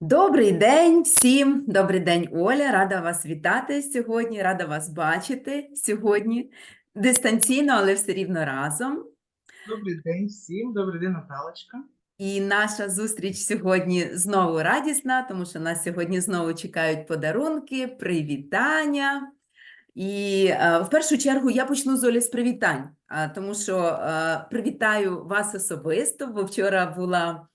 Добрий день всім, добрий день, Оля. Рада вас вітати сьогодні, рада вас бачити сьогодні дистанційно, але все рівно разом. Добрий день всім, добрий день, Наталочка. І наша зустріч сьогодні знову радісна, тому що нас сьогодні знову чекають подарунки, привітання. І е, в першу чергу я почну з Олі з привітань, тому що е, привітаю вас особисто, бо вчора була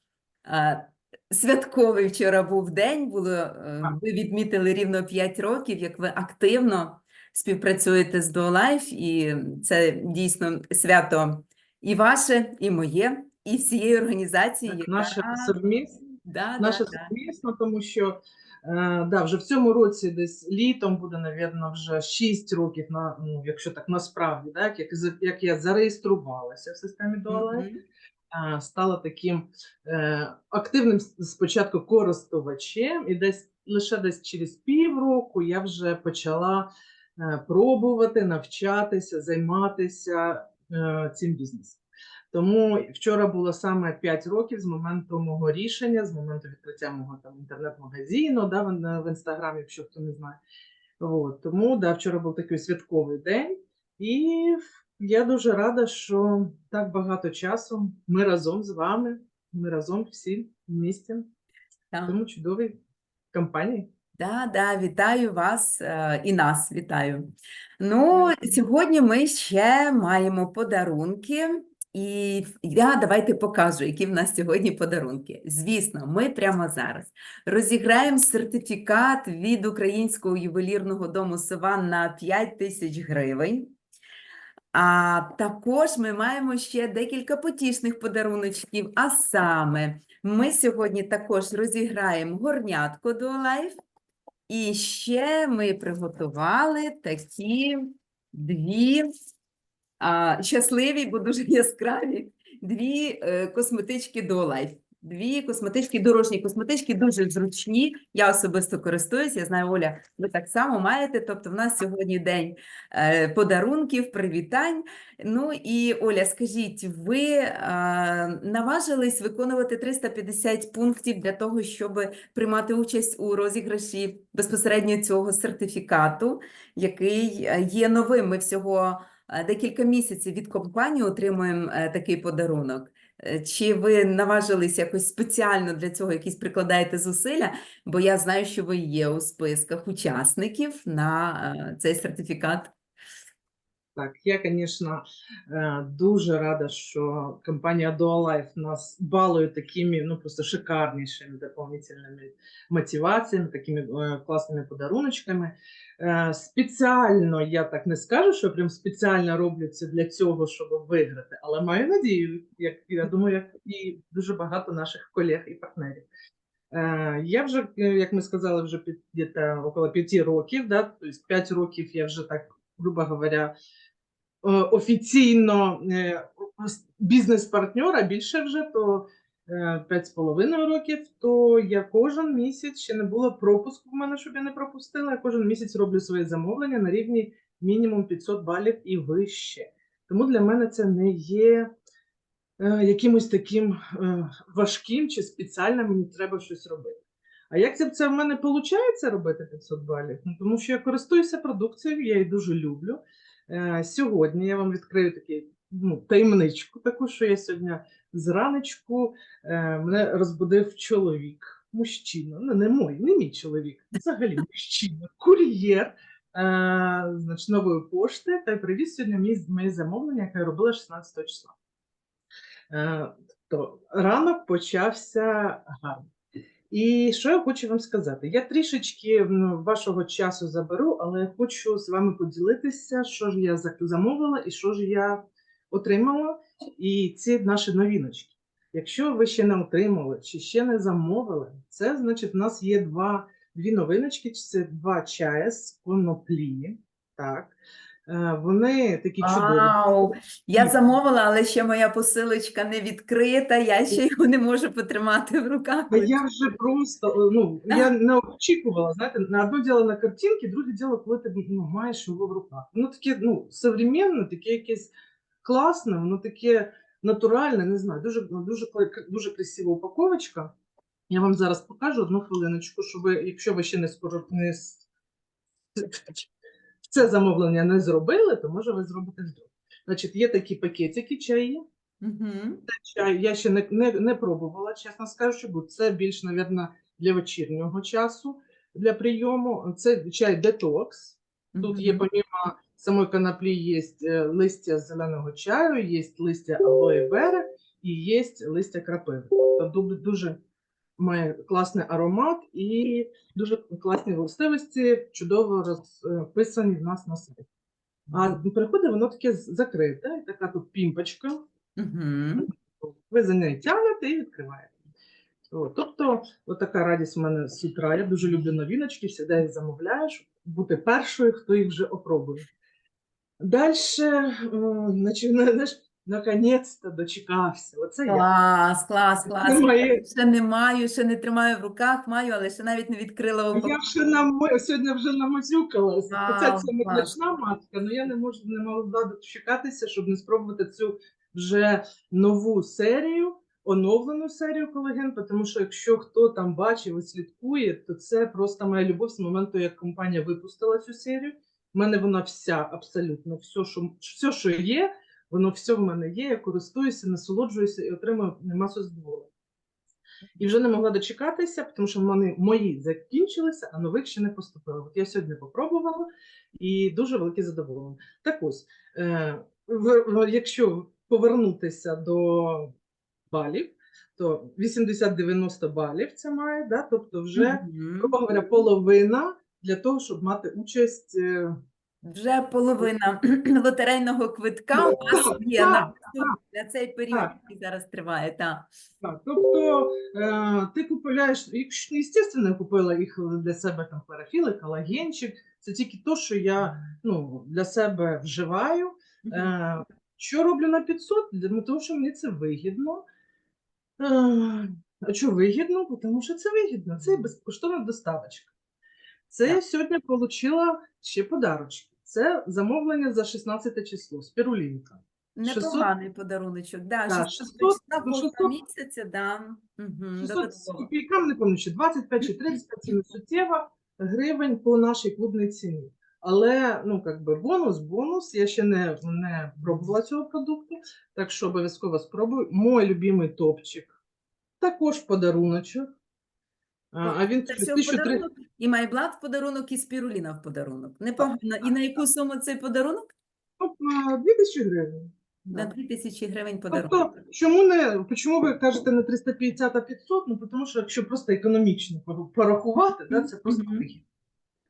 е, святковий вчора був день. Було, е, ви відмітили рівно 5 років, як ви активно співпрацюєте з DoLife, і це дійсно свято і ваше, і моє, і всієї організації, Так, яка наше совмісно, да, наше да, да. тому що е, да, вже в цьому році десь літом буде, напевно, вже 6 років, на, ну, якщо так насправді, да, як, як, я зареєструвалася в системі DoLife, Мгм. а, стала таким е, активним спочатку користувачем, і десь лише десь через півроку я вже почала е, пробувати навчатися, займатися е, цим бізнесом. Тому вчора було саме 5 років з моменту мого рішення, з моменту відкриття мого там інтернет-магазину, да, в, в інстаграмі, якщо хто не знає. От, тому да, вчора був такий святковий день, і я дуже рада, що так багато часу ми разом з вами, ми разом всі в місті, в тому чудовій компанії. Да, да, вітаю вас е, і нас вітаю. Ну, сьогодні ми ще маємо подарунки, і я давайте покажу, які в нас сьогодні подарунки. Звісно, ми прямо зараз розіграємо сертифікат від Українського ювелірного дому Сиван на 5 тисяч гривень. А також ми маємо ще декілька потішних подаруночків. А саме, ми сьогодні також розіграємо горнятко до Life. І ще ми приготували такі дві а, щасливі, бо дуже яскраві, дві е, косметички до Life. Дві косметички, дорожні косметички, дуже зручні. Я особисто користуюсь. Я знаю, Оля, ви так само маєте. Тобто, в нас сьогодні день е, подарунків, привітань. Ну і Оля, скажіть, ви е, наважились виконувати 350 пунктів для того, щоб приймати участь у розіграші безпосередньо цього сертифікату, який е, є новим. Ми всього декілька місяців від компанії отримуємо такий подарунок. Е, Чи ви наважились якось спеціально для цього якісь прикладаєте зусилля? Бо я знаю, що ви є у списках учасників на е, цей сертифікат. Так, я, звісно, дуже рада, що компанія Dualife нас балує такими, ну просто шикарнішими дополнительними мотиваціями, такими е, класними подаруночками. Е, Спеціально я так не скажу, що прям спеціально роблю це для цього, щоб виграти, але маю надію, як я думаю, як і дуже багато наших колег і партнерів. Я вже, як ми сказали, вже під около п'яти років, да, тобто п'ять років я вже так, грубо говоря, офіційно е, бізнес-партнер, а більше вже то е, п'ять з половиною років, то я кожен місяць ще не було пропуску в мене, щоб я не пропустила. Я кожен місяць роблю свої замовлення на рівні мінімум 500 балів і вище. Тому для мене це не є е, якимось таким е, важким чи спеціально мені треба щось робити. А як це, це в мене виходить робити 500 балів? Ну, тому що я користуюся продукцією, я її дуже люблю. Е, сьогодні я вам відкрию таку ну, таємничку, таку, що я сьогодні зранечку е, мене розбудив чоловік, мужчина, ну не мой, не мій чоловік, взагалі мужчина, кур'єр е, значить, нової пошти та привіз сьогодні мій, моє замовлення, яке я робила 16 числа. Е, то ранок почався гарно. І що я хочу вам сказати? Я трішечки вашого часу заберу, але хочу з вами поділитися, що ж я замовила і що ж я отримала. І ці наші новіночки. Якщо ви ще не отримали чи ще не замовили, це значить, в нас є два, дві новиночки. Це два чая з коноплі. Так. Е, Вони такі чудові. Вау! Я замовила, але ще моя посилочка не відкрита, я ще його не можу потримати в руках. Та я вже просто е, ну я не очікувала. Знаєте, на одне діло на картинки, друге діло, коли ти ну, маєш його в руках. Воно таке ну современне, таке якесь класне, воно таке натуральне, не знаю, дуже дуже дуже красива упаковочка. Я вам зараз покажу одну хвилиночку, щоб ви, якщо ви ще не скоро не це замовлення не зробили, то може ви зробите вдруг. Значить, є такі пакетики чаї. Мгм. Чай я ще не, не, не пробувала, чесно скажучи, бо це більш, мабуть, для вечірнього часу для прийому. Це чай детокс. Тут є, Мгм. помимо самої коноплі, є е, листя зеленого чаю, є листя алоє вера і є листя крапиви. Тобто ду- дуже має класний аромат і дуже класні властивості, чудово розписані в нас на сайті. А приходить воно таке закрите, така тут пімпочка. Ви за нею тягнете і відкриваєте. От, тобто, така радість в мене з утра. Я дуже люблю новіночки, завжди їх замовляю, щоб бути першою, хто їх вже опробує. Далі, наконець-то дочекався. Оце я. Клас, клас, клас. Немає- Ще не маю, ще не тримаю в руках, маю, але ще навіть не відкрила Я упаковку. вже нам сьогодні вже намазюкалась. Хоча Вау, це не клас. матка, але я не можу не могла дочекатися, щоб не спробувати цю вже нову серію, оновлену серію колаген, тому що якщо хто там бачив і слідкує, то це просто моя любов з моменту, як компанія випустила цю серію. У мене вона вся абсолютно все, що все, що є, воно все в мене є. Я користуюся, насолоджуюся і отримую масу задоволення. І вже не могла дочекатися, тому що вони мої закінчилися, а нових ще не поступили. От я сьогодні попробувала і дуже велике задоволення. Так ось, е, якщо повернутися до балів, то 80-90 балів це має, да? тобто вже, грубо говоря, половина для того, щоб мати участь. Е, Вже половина лотерейного квитка у вас є на цей період, так. який зараз триває. Так. Так, тобто е, ти купуєш, якщо звісно, я купила їх для себе там парафіли, колагенчик. Це тільки то, що я ну, для себе вживаю. Е, що роблю на 500? Для- Тому що мені це вигідно. Е, а що вигідно? Тому що це вигідно. Це безкоштовна доставочка. Це я сьогодні отримала ще подарочки. Це замовлення за 16 число, спірулінка. 600 Непоганий подаруночок. Да, Так, 600 600, на ну, кожного 600. місяця, да. Мгм, 600 з додатково. не пам'ятаю, чи 25 чи 35 це не суттєво гривень по нашій клубній ціні. Але ну, би бонус, бонус. Я ще не, не пробувала цього продукту, так що обов'язково спробую. Мой любимий топчик. Також подаруночок. А, він Це тобі все 1300 подарунок, і майблат в подарунок, і спіруліна в подарунок. Непогано. І на яку суму цей подарунок? Опа, 2000 гривень. На Да. 2000 гривень подарунок. Тобто, чому не чому ви кажете не 350, а 500? Ну тому що якщо просто економічно порахувати, да, це просто вигідно.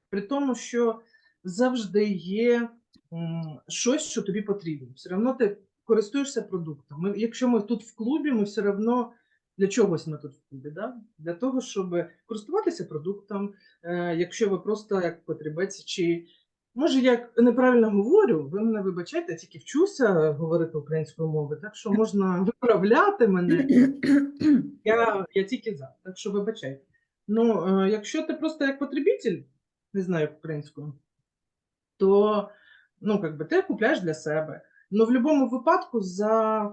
При тому, що завжди є м, щось, що тобі потрібно. Все одно ти користуєшся продуктом. Ми, якщо ми тут в клубі, ми все одно для чогось ми тут в клубі, да? для того, щоб користуватися продуктом. Е, якщо ви просто як потребець, чи може я неправильно говорю, ви мене вибачайте, я тільки вчуся говорити українською мовою, так що можна виправляти мене. Я, я тільки за, так що вибачайте. Ну, е, якщо ти просто як потребитель, не знаю українською, то ну, как би, ти купляєш для себе. Ну, в будь-якому випадку за е,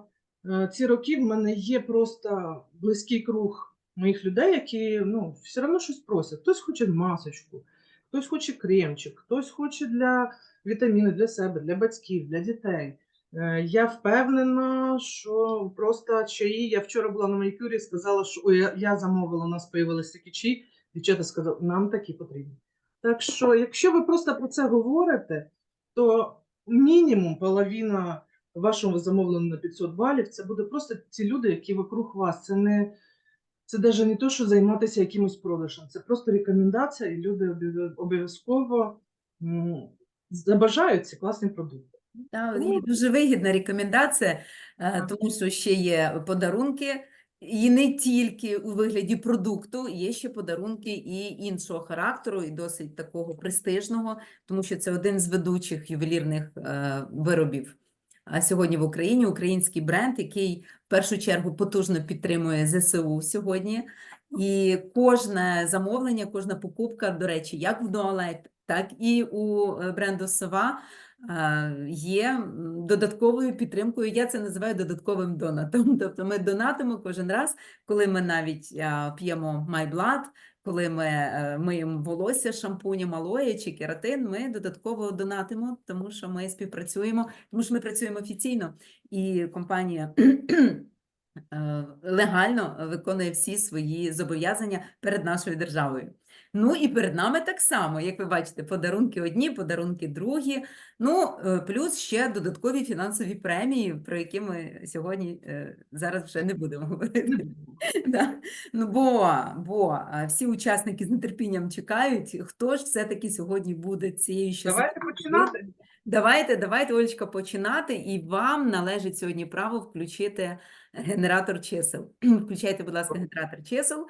ці роки в мене є просто близький круг моїх людей, які ну, все одно щось просять. Хтось хоче масочку, хтось хоче кремчик, хтось хоче для вітаміни для себе, для батьків, для дітей. Е, Я впевнена, що просто чаї. Я вчора була на манікюрі, сказала, що ой, я, я замовила, у нас з'явилися такі чаї. Дівчата сказали, нам такі потрібні. Так що, якщо ви просто про це говорите, то мінімум половина вашого замовленого на 500 балів це буде просто ті люди, які вокруг вас. Це не це навіть не то, що займатися якимось продажем, це просто рекомендація, і люди обов'язково забажають ці класні продукти. Так, і дуже вигідна рекомендація, е, тому що ще є подарунки, і не тільки у вигляді продукту, є ще подарунки і іншого характеру, і досить такого престижного, тому що це один з ведучих ювелірних е, виробів. Сьогодні в Україні український бренд, який в першу чергу потужно підтримує ЗСУ сьогодні. І кожне замовлення, кожна покупка, до речі, як в Дуалет, так і у е, бренду Сова є додатковою підтримкою. Я це називаю додатковим донатом. Тобто ми донатимо кожен раз, коли ми навіть п'ємо MyBlood, коли ми е, миємо волосся шампунем алоє чи кератин, ми додатково донатимо, тому що ми співпрацюємо, тому що ми працюємо офіційно, і компанія е, легально виконує всі свої зобов'язання перед нашою державою. Ну і перед нами так само, як ви бачите, подарунки одні, подарунки другі. Ну, е, плюс ще додаткові фінансові премії, про які ми сьогодні е, зараз вже не будемо говорити. Да. Ну, бо, бо всі учасники з нетерпінням чекають, хто ж все-таки сьогодні буде цією щасливою Давайте починати. Давайте, давайте, Олечка, починати. І вам належить сьогодні право включити генератор чисел. Включайте, будь ласка, генератор чисел.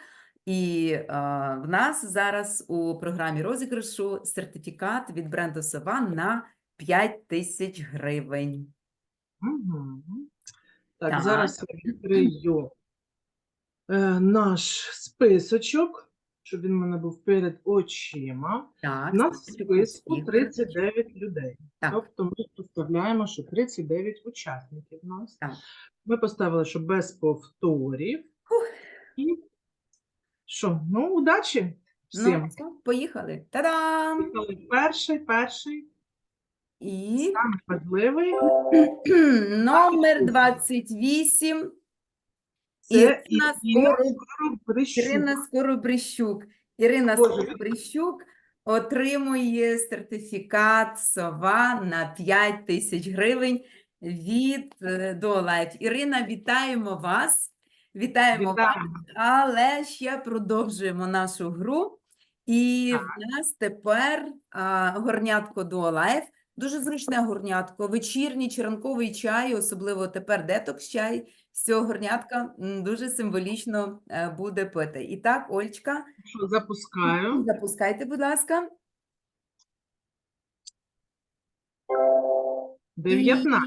І а, в нас зараз у програмі розіграшу сертифікат від бренду Сова на 5 тисяч гривень. Так, Так. зараз я відкрию е, наш списочок, щоб він в мене був перед очима. Так, У нас в у списку всіх. 39 людей. Так. Тобто ми представляємо, що 39 учасників у нас. Так. Ми поставили, що без повторів. І що? Ну, удачі всім. Ну, все, поїхали. Та-дам! Поїхали. Перший, перший, І самий важливий. номер 28. Це Ірина Ірина Скорик. Скоробрищук. Ірина Скоробрищук. Ірина Боже, Скоробрищук отримує сертифікат СОВА на 5 тисяч гривень від е. Ірина, вітаємо вас. Вітаємо вас, але ще продовжуємо нашу гру. І в нас тепер а, горнятко DoLife. Дуже зручне горнятко, вечірній чи ранковий чай, особливо тепер детокс чай з цього горнятка дуже символічно е, буде пити. І так, Ольчка, Що, запускаю. запускайте, будь ласка. 19.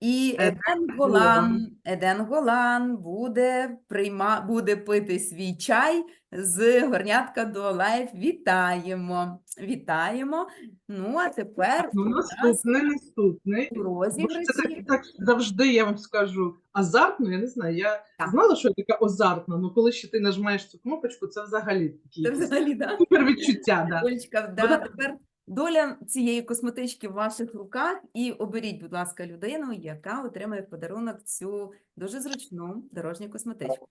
І, Еден Голан, Еден Голан буде, прийма, буде пити свій чай з горнятка до лайф. Вітаємо! Вітаємо! Ну, а тепер Ну, наступний, наступний. у це так, так завжди, я вам скажу, азартно, я не знаю, я Так. знала, що я така азартна, але коли ще ти нажимаєш цю кнопочку, це взагалі такі Це взагалі, да? супер відчуття. Да. Олечка, да, тепер доля цієї косметички в ваших руках. І оберіть, будь ласка, людину, яка отримає в подарунок цю дуже зручну дорожню косметичку.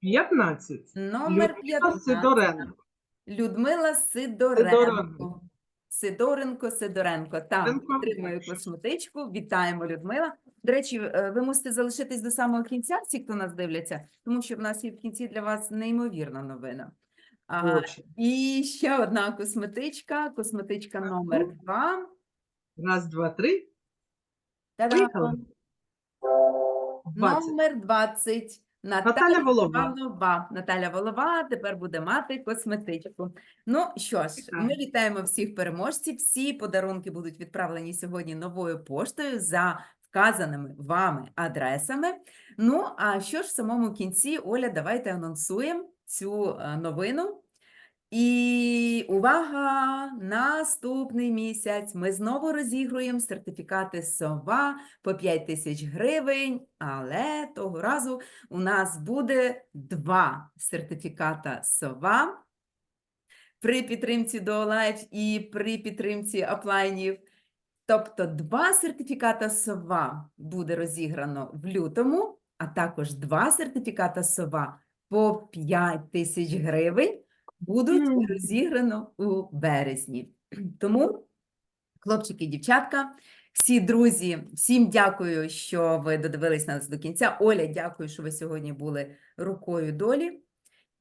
15. Номер Людмила 15. Сидоренко. Людмила Сидоренко. Сидоренко, Сидоренко. Так, Сидоренко. отримує косметичку. Вітаємо, Людмила. До речі, е, ви мусите залишитись до самого кінця, всі, хто нас дивляться, тому що в нас є в кінці для вас неймовірна новина. А, і ще одна косметичка, косметичка номер ну. два. Раз, два, три. Та-дам! Поїхали. 20. Номер 20. Наталя Волова. Волова. Наталя Волова тепер буде мати косметичку. Ну що ж, ми вітаємо всіх переможців. Всі подарунки будуть відправлені сьогодні новою поштою за вказаними вами адресами. Ну, а що ж в самому кінці, Оля, давайте анонсуємо цю е, новину. І увага! Наступний місяць ми знову розігруємо сертифікати СОВА по 5 тисяч гривень, але того разу у нас буде два сертифіката СОВА при підтримці DoLife і при підтримці аплайнів. Тобто два сертифіката СОВА буде розіграно в лютому, а також два сертифіката СОВА по 5 тисяч гривень будуть розіграно у березні. Тому, хлопчики і дівчатка, всі друзі, всім дякую, що ви додивились нас до кінця. Оля, дякую, що ви сьогодні були рукою долі.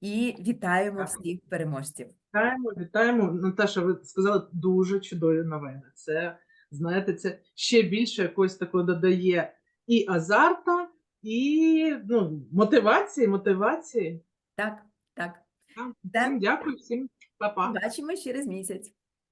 І вітаємо всіх переможців. Вітаємо, вітаємо. Наташа, ви сказали дуже чудові новини. Це, знаєте, це ще більше якогось такого додає і азарта, і ну, мотивації, мотивації. Так, так. Так. Всім дякую, всім па-па. Бачимо через місяць.